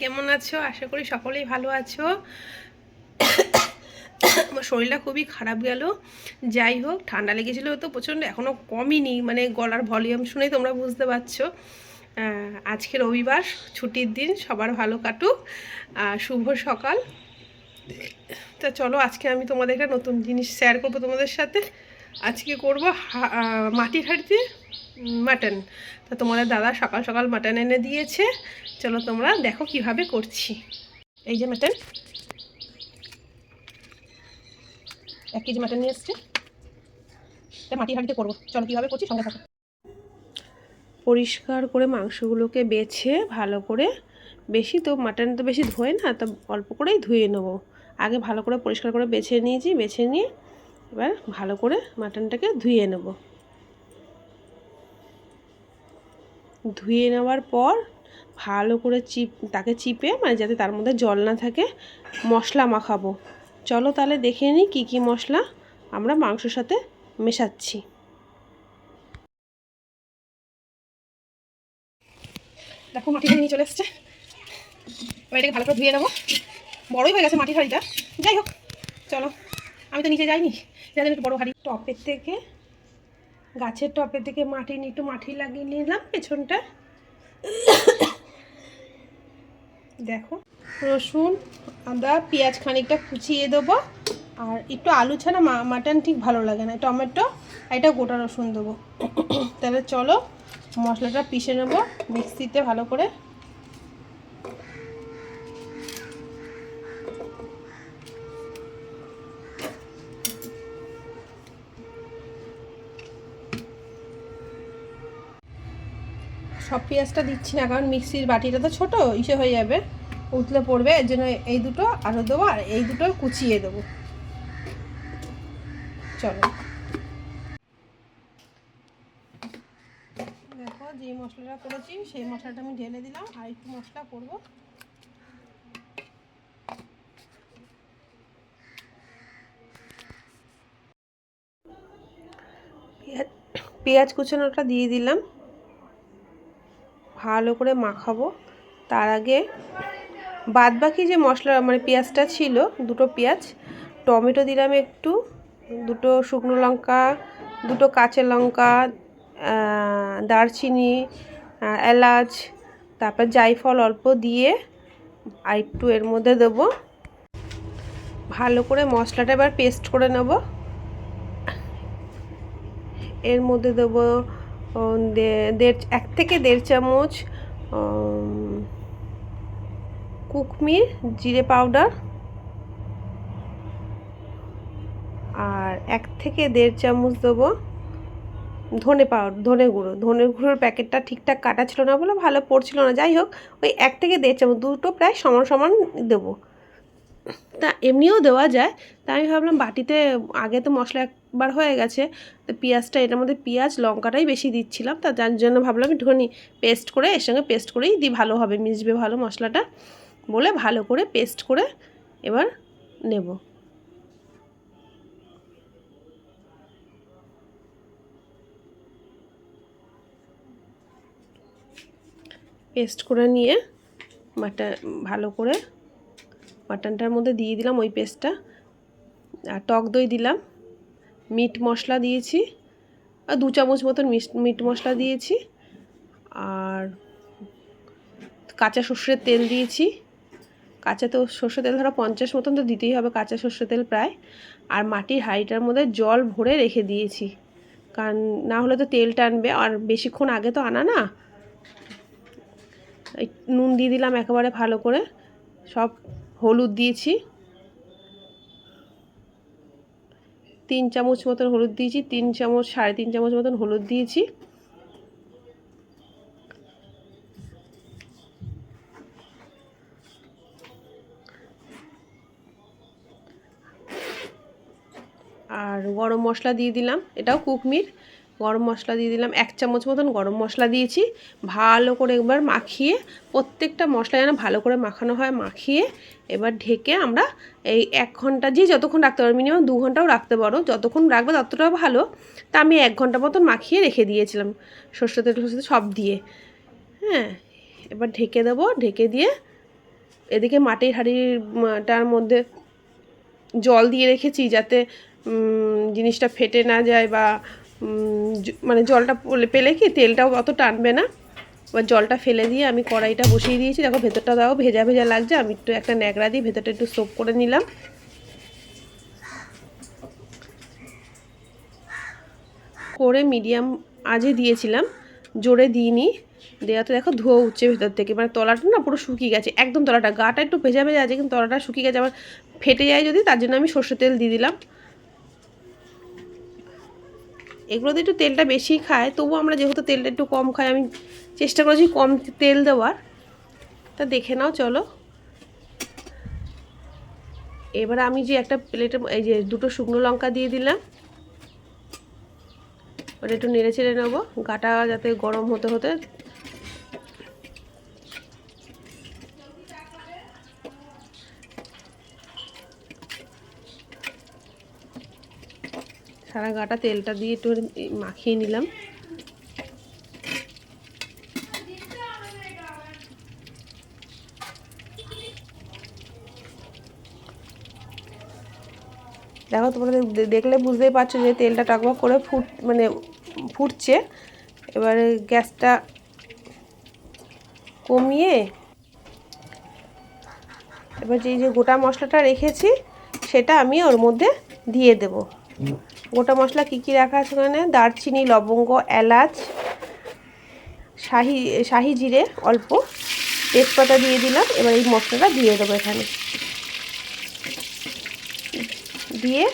কেমন আছো? আশা করি সকলেই ভালো আছো। আমার শরীরটা খুবই খারাপ গেল। যাই হোক, ঠান্ডা লেগেছিল তো প্রচণ্ড এখনও কমইনি মানে গলার ভলিউম শুনেই তোমরা বুঝতে পারছ। আজকে রবিবার, ছুটির দিন, সবার ভালো কাটুক। শুভ সকাল। তা চলো, আজকে আমি তোমাদের একটা নতুন জিনিস শেয়ার করব তোমাদের সাথে। আজকে করব মাটির হাঁড়িতে মাটন। তা তোমাদের দাদা সকাল সকাল মাটন এনে দিয়েছে। চলো তোমরা দেখো কীভাবে করছি। এই যে মাটন। এক কেজি মাটন নিয়ে এসছে। তা মাটির হাঁড়িতে করব। চলো কীভাবে করছি সঙ্গে থাকো। পরিষ্কার করে মাংসগুলোকে বেছে ভালো করে, বেশি তো মাটন তো বেশি ধোয় না, তো অল্প করেই ধুয়ে নেব। আগে ভালো করে পরিষ্কার করে বেছে নিয়েছি, বেছে নিয়ে এবার ভালো করে মাটনটাকে ধুয়ে নেব। ধুয়ে নেওয়ার পর ভালো করে চিপ, তাকে চিপে মানে যাতে তার মধ্যে জল না থাকে, মশলা মাখাবো। চলো তাহলে দেখে নিই কী কী মশলা আমরা মাংসর সাথে মেশাচ্ছি। দেখো মাটি নিয়ে চলে এসছে। এবার এটাকে ভালো করে ধুয়ে নেব। বড়ই হয়ে গেছে মাটির হাঁড়িটা। যাই হোক, চলো। আমি তো নিচে যাইনি। যাই একটু বড়ো হাঁড়ি। টপের থেকে, গাছের টপের থেকে মাটি নিয়ে, একটু মাটি লাগিয়ে নিলাম পেছনটা। দেখো, রসুন, আদা, পেঁয়াজ খানিকটা কুচিয়ে দেবো। আর একটু আলু ছাড়া মাটন ঠিক ভালো লাগে না, টমেটো আর এটা গোটা রসুন দেবো। তাহলে চলো মশলাটা পিষে নেব, মিক্সিতে ভালো করে সব পেঁয়াজটা দিচ্ছি না, কারণ মিক্সির বাটিটা তো ছোটো, ইসে হয়ে যাবে, উতলে পড়বে, এর জন্য এই দুটো আরও দেবো আর এই দুটো কুচিয়ে দেবো। চলো। দেখো যে মশলাটা করেছি, সেই মশলাটা আমি ঢেলে দিলাম, আর একটু মশলা করব। পেঁয়াজ কুচানোটা দিয়ে দিলাম। ভালো করে মাখাবো। তার আগে বাদ বাকি যে মশলা মানে পেঁয়াজটা ছিল, দুটো পেঁয়াজ, টমেটো দিলাম একটু, দুটো শুকনো লঙ্কা, দুটো কাঁচা লঙ্কা দারচিনি এলাচ, তারপর জায়ফল অল্প দিয়ে আর একটু এর মধ্যে দেবো। ভালো করে মশলাটা এবার পেস্ট করে নেব। এর মধ্যে দেবো দেড়, এক থেকে দেড় চামচ কুকমির, জিরে পাউডার, আর এক থেকে দেড় চামচ দেবো ধনে পাউডার, ধনে গুঁড়ো। ধনে গুঁড়োর প্যাকেটটা ঠিকঠাক কাটা ছিল না বলে ভালো পড়ছিল না। যাই হোক, ওই এক থেকে দেড় চামচ, দুটো প্রায় সমান সমান দেবো। তা এমনিও দেওয়া যায়। তা আমি ভাবলাম বাটিতে আগে তো মশলা একবার হয়ে গেছে। তো পেঁয়াজটা এটার মধ্যে পেঁয়াজ, লঙ্কাটাই বেশি দিচ্ছিলাম। তা যার জন্য ভাবলাম একটুখানি পেস্ট করে এর সঙ্গে পেস্ট করেই দিই, ভালো হবে, মিশবে ভালো মশলাটা। বলে ভালো করে পেস্ট করে এবার নেব। পেস্ট করে নিয়ে মাটন ভালো করে মাটনটার মধ্যে দিয়ে দিলাম ওই পেস্টটা। আর টক দই দিলাম। মিট মশলা দিয়েছি। আর দু চামচ মতন মিট মশলা দিয়েছি। আর কাঁচা সর্ষের তেল দিয়েছি। কাঁচা তো সর্ষের তেল ধরো পঞ্চাশ মতন তো দিতেই হবে কাঁচা সর্ষের তেল প্রায়। আর মাটির হাঁড়িটার মধ্যে জল ভরে রেখে দিয়েছি। কারণ না হলে তো তেল টানবে। আর বেশিক্ষণ আগে তো আনা না। নুন দিয়ে দিলাম একেবারে ভালো করে। সব হলুদ দিয়েছি। তিন চামচ মতন হলুদ দিয়েছি, তিন চামচ, সাড়ে তিন চামচ মতন হলুদ দিয়েছি। আর গরম মশলা দিয়ে দিলাম, এটাও কুকমির। গরম মশলা দিয়ে দিলাম এক চামচ মতন গরম মশলা দিয়েছি। ভালো করে একবার মাখিয়ে, প্রত্যেকটা মশলা যেন ভালো করে মাখানো হয়, মাখিয়ে এবার ঢেকে আমরা এই এক ঘণ্টা যে যতক্ষণ রাখতে পারো মিনিমাম দু ঘন্টাও রাখতে পারো, যতক্ষণ রাখবে ততটা ভালো। তা আমি এক ঘণ্টা মতন মাখিয়ে রেখে দিয়েছিলাম সর্ষে তেল, সর্ষে সব দিয়ে। হ্যাঁ এবার ঢেকে দেবো, ঢেকে দিয়ে এদিকে মাটির হাঁড়িটার মধ্যে জল দিয়ে রেখেছি যাতে জিনিসটা ফেটে না যায় বা মানে জলটা পেলে কি তেলটাও অত টানবে না? এবার জলটা ফেলে দিয়ে আমি কড়াইটা বসিয়ে দিয়েছি। দেখো ভেতরটা দাও, ভেজা ভেজা লাগছে। আমি একটু একটা ন্যাকড়া দিয়ে ভেতরটা একটু সোপ করে নিলাম। করে মিডিয়াম আজে দিয়েছিলাম। জোরে দিইনি। দেওয়াতে দেখো ধোয়া উঠছে ভেতর থেকে। মানে তলাটা না পুরো শুকিয়ে গেছে, একদম তলাটা। গাটা একটু ভেজা ভেজা আছে, কিন্তু তলাটা শুকিয়ে গেছে। আবার ফেটে যায় যদি, তার জন্য আমি সর্ষের তেল দিয়ে দিলাম। এগুলোতে একটু তেলটা বেশি খায় তবু আমরা যেহেতু তেলটা একটু কম খাই, আমি চেষ্টা করেছি কম তেল দেওয়ার। তা দেখে নাও, চলো। এবার আমি যে একটা প্লেটে এই যে দুটো শুকনো লঙ্কা দিয়ে দিলাম। ওটা একটু নেড়ে চেড়ে নেব, গাটা যাতে গরম হতে হতে সারা গাটা তেলটা দিয়ে একটু মাখিয়ে নিলাম। দেখো তোমরা দেখলে বুঝতেই পারছ যে তেলটা টকবক করে ফুট মানে ফুটছে। এবারে গ্যাসটা কমিয়ে এবার যে যে গোটা মশলাটা রেখেছি, সেটা আমি ওর মধ্যে দিয়ে দেব। গোটা মশলা কী কী রাখা আছে ওখানে? দারচিনি, লবঙ্গ, এলাচ, শাহি শাহি জিরে, অল্প। তেজপাতা দিয়ে দিলাম, এবার এই মশলাটা দিয়ে দেবো এখানে। দিয়ে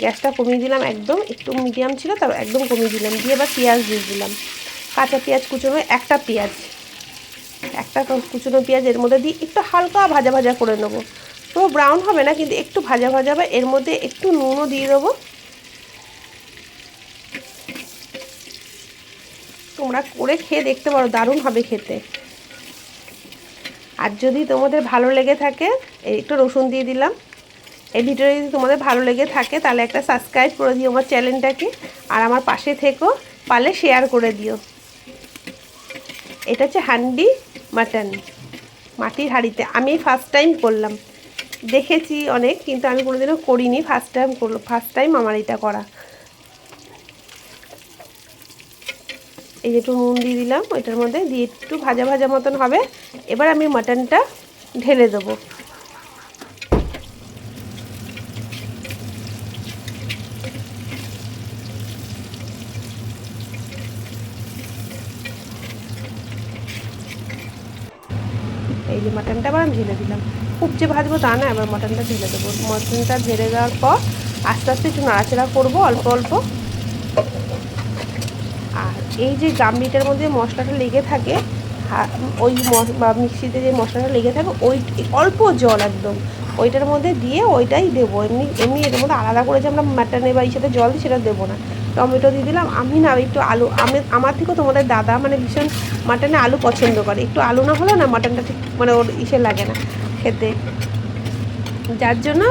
গ্যাসটা কমিয়ে দিলাম একদম, একটু মিডিয়াম ছিল তারপর একদম কমিয়ে দিলাম। দিয়ে এবার পেঁয়াজ দিয়ে দিলাম। কাঁচা পেঁয়াজ কুচোনো একটা পেঁয়াজ। একটা কুচনো পেঁয়াজ এর মধ্যে দিয়ে একটু হালকা ভাজা ভাজা করে নেব। তো ব্রাউন হবে না, কিন্তু একটু ভাজা ভাজা বা এর মধ্যে একটু নুনও দিয়ে দেবো। তোমরা করে খেয়ে দেখতে পারো, দারুণ হবে খেতে। আর যদি তোমাদের ভালো লেগে থাকে একটু রসুন দিয়ে দিলাম। এই ভিডিওটা যদি তোমাদের ভালো লেগে থাকে, তাহলে একটা সাবস্ক্রাইব করে দিও আমার চ্যানেলটাকে আর আমার পাশে থেকো, পারলে শেয়ার করে দিও। এটা হচ্ছে হান্ডি মাটন, মাটির হাঁড়িতে। আমি ফার্স্ট টাইম করলাম। দেখেছি অনেক, কিন্তু আমি কোনোদিনও করিনি ফার্স্ট টাইম করল ফার্স্ট টাইম আমার এটা করা। এই যে একটু নুন দিয়ে দিলাম, ওইটার মধ্যে দিয়ে একটু ভাজা ভাজা মতন হবে। এবার আমি মাটনটা ঢেলে দেবো। এই যে মাটনটা আবার আমি ঢেলে দিলাম। খুব যে ভাজবো তা না, এবার মাটনটা ঢেলে দেবো। মাটনটা ঢেলে দেওয়ার পর আস্তে আস্তে একটু নাড়াচাড়া করব, অল্প অল্প। এই যে গামলিটার মধ্যে মশলাটা লেগে থাকে ওই বা মিক্সিতে যে মশলাটা লেগে থাকে, ওই অল্প জল একদম। ওইটার মধ্যে দিয়ে ওইটাই দেবো। এমনি এমনি এর মধ্যে আলাদা করে যে আমরা মাটনে বা ইসাতে জল দিই সেটা দেবো না। টমেটো দিয়ে দিলাম। আমি না, একটু আলু, আমি, আমার থেকেও তোমাদের দাদা মানে ভীষণ মাটনে আলু পছন্দ করে। একটু আলু না হলে না মাটনটা ঠিক মানে ওর ইসে লাগে না খেতে। যার জন্য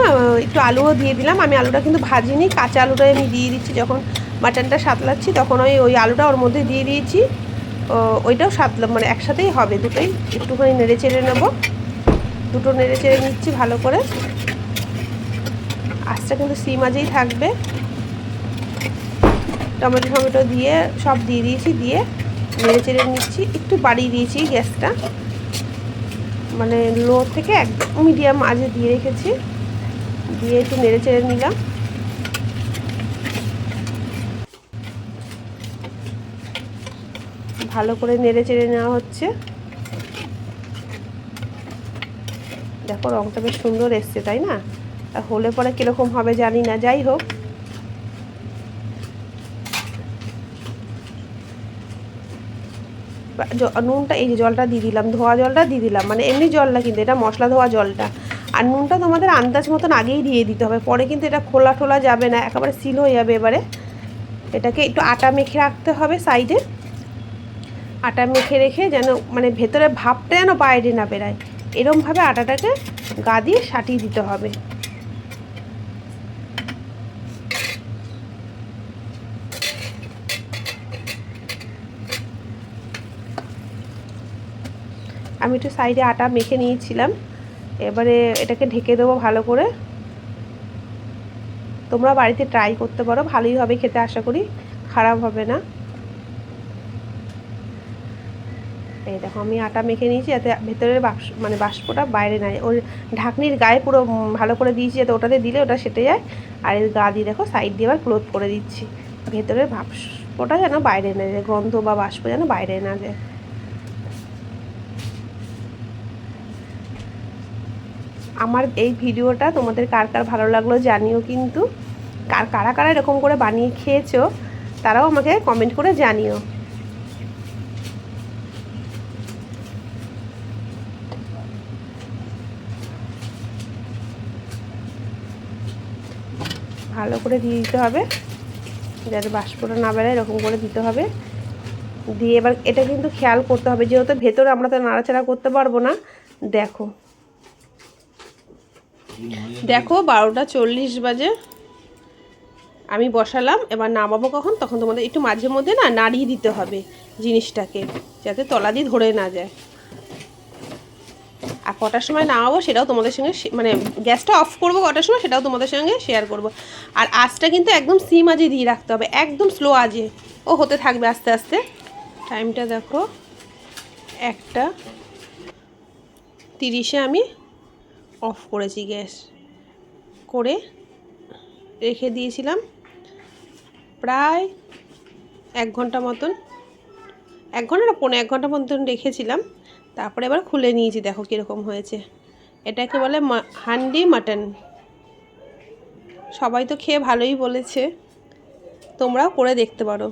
একটু আলুও দিয়ে দিলাম। আমি আলুটা কিন্তু ভাজিনি। কাঁচা আলুটাই আমি দিয়ে দিচ্ছি যখন মাটনটা সাতলাচ্ছি, তখন ওই ওই আলুটা ওর মধ্যে দিয়ে দিয়েছি। ওইটাও সাতলাম মানে একসাথেই হবে, দুটোই একটুখানি নেড়ে চেড়ে নেব। দুটো নেড়ে চেড়ে নিচ্ছি ভালো করে। আঁচটা কিন্তু সিম আজেই থাকবে। টমেটো টমেটো দিয়ে সব দিয়ে দিয়েছি, দিয়ে নেড়ে চেড়ে নিচ্ছি। একটু বাড়িয়ে দিয়েছি গ্যাসটা। মানে লো থেকে একদম মিডিয়াম আজে দিয়ে রেখেছি। দিয়ে একটু নেড়ে চেড়ে নিলাম। ভালো করে নেড়ে চেড়ে নেওয়া হচ্ছে। দেখো রঙটা বেশ সুন্দর এসছে, তাই না? হলে পরে কীরকম হবে জানি না, যাই হোক। নুনটা, এই যে জলটা দিয়ে দিলাম, ধোয়া জলটা দিয়ে দিলাম মানে এমনি জল না কিন্তু, এটা মশলা ধোয়া জলটা। আর নুনটা তোমাদের আন্দাজ মতন আগেই দিয়ে দিতে হবে, পরে কিন্তু এটা খোলা ঠোলা যাবে না, একেবারে সিল হয়ে যাবে এবারে। এটাকে একটু আটা মেখে রাখতে হবে সাইডে। আটা মেখে রেখে যেন মানে ভেতরে ভাবটা যেন বাইরে না বেরায়। এরমভাবে আটাটাকে গা দিয়ে সাটিয়ে দিতে হবে। আমি একটু সাইডে আটা মেখে নিয়েছিলাম। এবারে এটাকে ঢেকে দেবো ভালো করে। তোমরা বাড়িতে ট্রাই করতে পারো, ভালোই হবে খেতে, আশা করি। খারাপ হবে না। এই দেখো, আমি আটা মেখে নিয়েছি যাতে ভেতরের বাক্স মানে বাষ্পটা বাইরে না যায়। ওর ঢাকনির গায়ে পুরো ভালো করে দিয়েছি, যাতে ওটাতে দিলে ওটা সেটে যায়। আর এর গা দিয়ে দেখো সাইড দিয়ে আবার ক্লোথ করে দিচ্ছি। ভেতরের বাষ্পটা যেন বাইরে না যায়, গন্ধ বা বাষ্প যেন বাইরে না যায়। আমার এই ভিডিওটা তোমাদের কার কার ভালো লাগল জানিও কিন্তু। কার কারা কারা এরকম করে বানিয়ে খেয়েছো, তারাও আমাকে কমেন্ট করে জানিও। ভালো করে দিয়ে দিতে হবে। যাতে বাষ্পটা না বেড়ায় এরকম করে দিতে হবে। দিয়ে এবার এটা কিন্তু খেয়াল করতে হবে, যেহেতু ভেতরে আমরা তো নাড়াচাড়া করতে পারব না। দেখো। দেখো, বারোটা চল্লিশ বাজে। আমি বসালাম, এবার নামাবো কখন? তখন তোমাদের একটু মাঝে মধ্যে না নাড়িয়ে দিতে হবে জিনিসটাকে, যাতে তলা দিয়ে ধরে না যায়। কটার সময় নামাবো সেটাও তোমাদের সঙ্গে মানে গ্যাসটা অফ করব কটার সময় সেটাও তোমাদের সঙ্গে শেয়ার করব। আর আঁচটা কিন্তু একদম সিম আজে দিয়ে রাখতে হবে, একদম স্লো আজে ও হতে থাকবে আস্তে আস্তে। টাইমটা দেখো, একটা, তিরিশে আমি অফ করেছি গ্যাস করে রেখে দিয়েছিলাম প্রায় এক ঘণ্টা মতন, এক ঘণ্টা না পনেরো এক ঘণ্টা মতন রেখেছিলাম। তারপরে এবার খুলে নিয়েছি, দেখো কীরকম হয়েছে। এটাকে বলে হান্ডি মাটন। সবাই তো খেয়ে ভালোই বলেছে। তোমরাও করে দেখতে পারো।